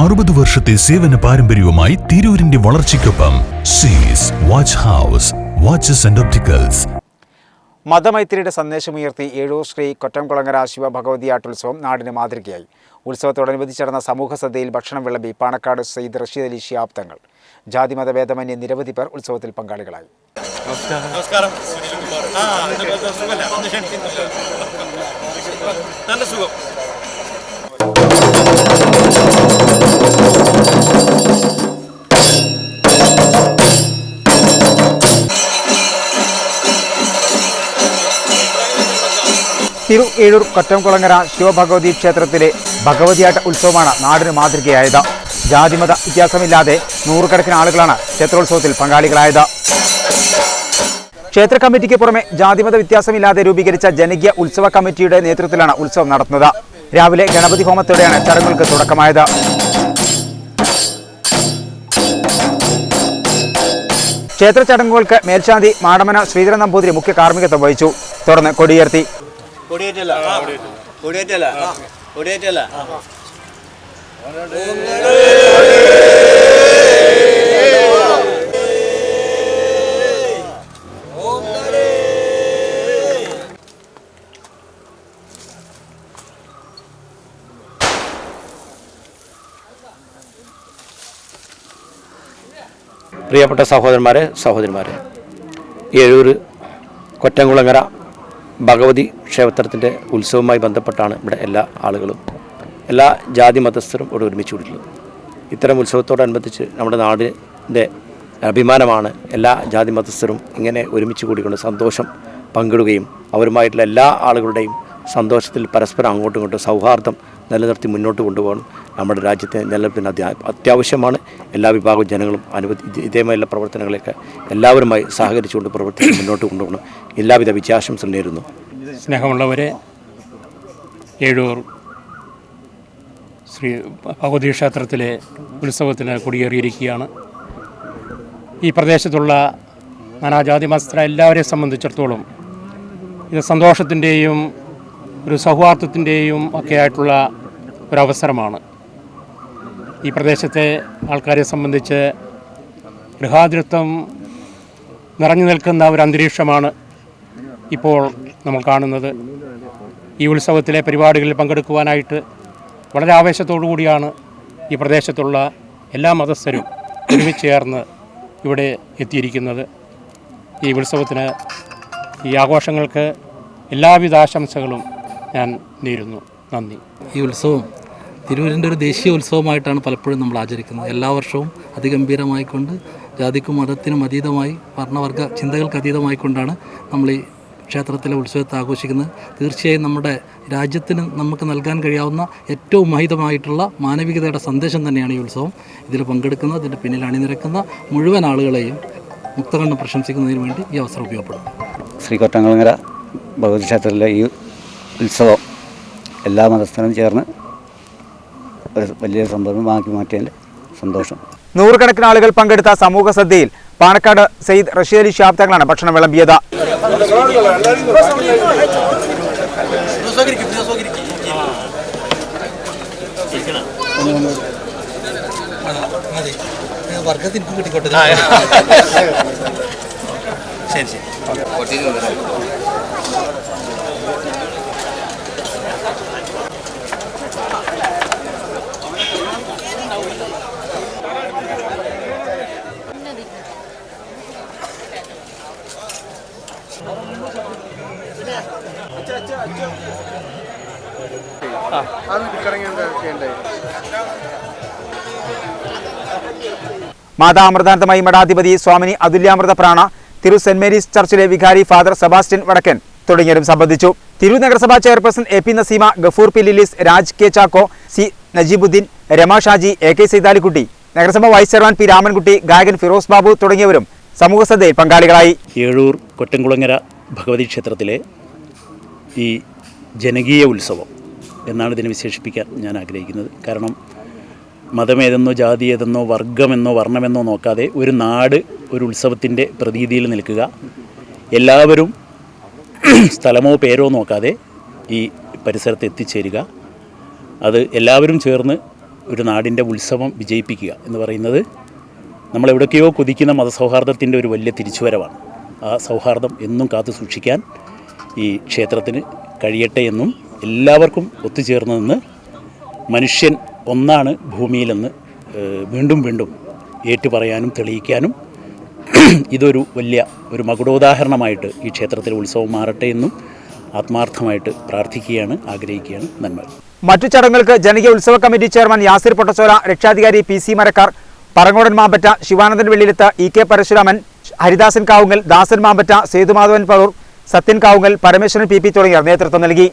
അറുപത് വർഷത്തെ സേവന പാരമ്പര്യവുമായി തിരൂരിന്റെ വളർച്ചയ്ക്കൊപ്പം Zees watch house watches and opticals മതമൈത്രിയുടെ സന്ദേശമുയർത്തി ഏഴൂർ ശ്രീ കൊറ്റംകുളങ്ങര ശിവ ഭഗവതിയാട്ടുത്സവം നാടിന് മാതൃകയായി. ഉത്സവത്തോടനുബന്ധിച്ച് നടന്ന സമൂഹ സദ്യയിൽ ഭക്ഷണം വിളമ്പി പാണക്കാട് സയ്യിദ് റഷീദ് അലി ഷിയാബ് ജാതി ജാതിമത ഭേദമന്യേ നിരവധി പേർ ഉത്സവത്തിൽ പങ്കാളികളായി. നമസ്കാരം. നല്ല സുഖം. തിരു ഏഴൂർ കൊറ്റംകുളങ്ങര ശിവഭഗവതി ക്ഷേത്രത്തിലെ ഭഗവതിയാട്ട ഉത്സവമാണ് നാടിന് മാതൃകയായത്. ജാതിമത വ്യത്യാസമില്ലാതെ നൂറുകണക്കിന് ആളുകളാണ് ക്ഷേത്രോത്സവത്തിൽ പങ്കാളികളായത്. ക്ഷേത്ര കമ്മിറ്റിക്ക് പുറമെ ജാതിമത വ്യത്യാസമില്ലാതെ രൂപീകരിച്ച ജനകീയ ഉത്സവ കമ്മിറ്റിയുടെ നേതൃത്വത്തിലാണ് ഉത്സവം നടത്തുന്നത്. രാവിലെ ഗണപതി ഹോമത്തോടെയാണ് ചടങ്ങുകൾക്ക് തുടക്കമായത്. ക്ഷേത്ര ചടങ്ങുകൾക്ക് മേൽശാന്തി മാടമന ശ്രീധരൻ നമ്പൂതിരി മുഖ്യ കാർമ്മികത്വം വഹിച്ചു. തുടർന്ന് കൊടിയുയർത്തി കൊടിയേറ്റല്ല കൊടിയേറ്റല്ല കൊടിയേറ്റല്ല പ്രിയപ്പെട്ട സഹോദരന്മാരെ സഹോദരിമാരെ ഏഴൂർ കൊറ്റംകുളങ്ങര ഭഗവതി ക്ഷേത്രത്തിന്റെ ഉത്സവവുമായി ബന്ധപ്പെട്ടാണ് ഇവിടെ എല്ലാ ആളുകളും എല്ലാ ജാതി മതസ്ഥരും ഇവിടെ ഒരുമിച്ച് കൂടിയിട്ടുള്ളത്. ഇത്തരം ഉത്സവത്തോടനുബന്ധിച്ച് നമ്മുടെ നാടിന്റെ അഭിമാനമാണ് എല്ലാ ജാതി മതസ്ഥരും ഇങ്ങനെ ഒരുമിച്ച് കൂടിക്കൊണ്ട് സന്തോഷം പങ്കിടുകയും അവരുമായിട്ടുള്ള എല്ലാ ആളുകളുടെയും സന്തോഷത്തിൽ പരസ്പരം അങ്ങോട്ടും ഇങ്ങോട്ടും സൗഹാർദ്ദം നിലനിർത്തി മുന്നോട്ട് കൊണ്ടുപോകണം. നമ്മുടെ രാജ്യത്തെ അത്യാ- അത്യാവശ്യമാണ്. എല്ലാ വിഭാഗം ജനങ്ങളും അനുവദി ഇത് ഇതേമായുള്ള പ്രവർത്തനങ്ങളെയൊക്കെ എല്ലാവരുമായി സഹകരിച്ചുകൊണ്ട് പ്രവർത്തിച്ച് മുന്നോട്ട് കൊണ്ടുപോകണം. എല്ലാവിധ വിജയാശംസകൾ നേരുന്നു. സ്നേഹമുള്ളവരെ ഏഴൂർ ശ്രീ ഭഗവതി ക്ഷേത്രത്തിലെ ഉത്സവത്തിന് കൊടിയേറിയിരിക്കുകയാണ്. ഈ പ്രദേശത്തുള്ള നാനാജാതി മസ്ത്ര എല്ലാവരെയും സംബന്ധിച്ചിടത്തോളം ഇത് സന്തോഷത്തിന്റെയും ഒരു സൗഹാർദ്ദത്തിന്റെയും ഒക്കെ ആയിട്ടുള്ള ഒരവസരമാണ്. ഈ പ്രദേശത്തെ ആൾക്കാരെ സംബന്ധിച്ച് ഗൃഹാതിരത്വം നിറഞ്ഞു നിൽക്കുന്ന ഒരു അന്തരീക്ഷമാണ് ഇപ്പോൾ നമ്മൾ കാണുന്നത്. ഈ ഉത്സവത്തിലെ പരിപാടികളിൽ പങ്കെടുക്കുവാനായിട്ട് വളരെ ആവേശത്തോടു കൂടിയാണ് ഈ പ്രദേശത്തുള്ള എല്ലാ മതസ്ഥരും ഒരുമിച്ച് ചേർന്ന് ഇവിടെ എത്തിയിരിക്കുന്നത്. ഈ ഉത്സവത്തിന് ഈ ആഘോഷങ്ങൾക്ക് എല്ലാവിധ ആശംസകളും ഞാൻ നേരുന്നു. നന്ദി. ഈ ഉത്സവം തിരൂരിന്റെ ഒരു ദേശീയ ഉത്സവമായിട്ടാണ് പലപ്പോഴും നമ്മൾ ആചരിക്കുന്നത്. എല്ലാ വർഷവും അതിഗംഭീരമായിക്കൊണ്ട് ജാതിക്കും മതത്തിനും അതീതമായി വർണവർഗ ചിന്തകൾക്ക് അതീതമായിക്കൊണ്ടാണ് നമ്മൾ ഈ ക്ഷേത്രത്തിലെ ഉത്സവത്തെ ആഘോഷിക്കുന്നത്. തീർച്ചയായും നമ്മുടെ രാജ്യത്തിന് നമുക്ക് നൽകാൻ കഴിയാവുന്ന ഏറ്റവും മഹിതമായിട്ടുള്ള മാനവികതയുടെ സന്ദേശം തന്നെയാണ് ഈ ഉത്സവം. ഇതിൽ പങ്കെടുക്കുന്ന ഇതിന്റെ പിന്നിൽ അണിനിരക്കുന്ന മുഴുവൻ ആളുകളെയും മുക്തകണ്ഠം പ്രശംസിക്കുന്നതിന് വേണ്ടി ഈ അവസരം ഉപയോഗപ്പെടും ശ്രീ കൊറ്റംകുളങ്ങര ഭഗവതി ക്ഷേത്രത്തിലെ ഈ ഉത്സവം എല്ലാ മതസ്ഥരും ചേർന്ന് ഒരു വലിയ സംഭവമാക്കി മാറ്റിയതിൽ സന്തോഷം. നൂറുകണക്കിന് ആളുകൾ പങ്കെടുത്ത സമൂഹ സദ്യയിൽ പാണക്കാട് സെയ്ദ് റഷീദ് അലി ഷാബ് തങ്ങളാണ് ഭക്ഷണം വിളമ്പിയത്. വർഗത്തിന് കിട്ടിക്കോട്ടെ ശരി ശരി. മാതാ അമൃതാനന്ദമയി മഠാധിപതി സ്വാമിനി അതുല്യാമൃത പ്രാണ തിരു സെന്റ് മേരീസ് ചർച്ചിലെ വികാരി ഫാദർ സെബാസ്റ്റ്യൻ വടക്കൻ തുടങ്ങിയവരും സംബന്ധിച്ചു. തിരു നഗരസഭാ chairperson A P Naseema Gafoor P Lilis Raj K Chacko C Najeebuddin Rama Shaji A K Saithalikutty നഗരസഭ വൈസ് ചെയർമാൻ പി രാമൻകുട്ടി ഗായകൻ ഫിറോസ് ബാബു തുടങ്ങിയവരും സമൂഹ സദ്യയിൽ പങ്കാളികളായി. ഏഴൂർ കൊറ്റംകുളങ്ങര ഭഗവതി ക്ഷേത്രത്തിലെ ഈ ജനകീയ ഉത്സവം എന്നാണ് ഇതിനെ വിശേഷിപ്പിക്കാൻ ഞാൻ ആഗ്രഹിക്കുന്നത്. കാരണം മതമേതെന്നോ ജാതി ഏതെന്നോ വർഗമെന്നോ വർണമെന്നോ നോക്കാതെ ഒരു നാട് ഒരു ഉത്സവത്തിന്റെ പ്രതീതിയിൽ നിൽക്കുക. എല്ലാവരും സ്ഥലമോ പേരോ നോക്കാതെ ഈ പരിസരത്ത് എത്തിച്ചേരുക. അത് എല്ലാവരും ചേർന്ന് ഒരു നാടിന്റെ ഉത്സവം വിജയിപ്പിക്കുക എന്ന് പറയുന്നത് നമ്മളെവിടൊക്കെയോ കുതിക്കുന്ന മതസൗഹാർദ്ദത്തിന്റെ ഒരു വലിയ തിരിച്ചുവരവാണ്. ആ സൗഹാർദ്ദം എന്നും കാത്തു സൂക്ഷിക്കാൻ ഈ ക്ഷേത്രത്തിന് കഴിയട്ടെ എന്നും എല്ലാവർക്കും ഒത്തുചേർന്ന് നിന്ന് മനുഷ്യൻ ഒന്നാണ് ഭൂമിയിലെന്ന് വീണ്ടും വീണ്ടും ഏറ്റുപറയാനും തെളിയിക്കാനും ഇതൊരു വലിയ ഒരു മകുടോദാഹരണമായിട്ട് ഈ ക്ഷേത്രത്തിലെ ഉത്സവം മാറട്ടെ എന്നും ആത്മാർത്ഥമായിട്ട് പ്രാർത്ഥിക്കുകയാണ് ആഗ്രഹിക്കുകയാണ് നന്മ മറ്റു ചടങ്ങുകൾക്ക് ജനകീയ ഉത്സവ കമ്മിറ്റി ചെയർമാൻ യാസിർ പൊട്ടച്ചോല രക്ഷാധികാരി P C Marakkar Parangodan Mampatta Sivanandan വെള്ളിയിലെത്ത E K Parasuraman Haridasan Kavungal Dasan Mambatta Sethumadhavan Parur Sathyan Kavungal Parameswaran P P തുടങ്ങിയവർ നേതൃത്വം നൽകി.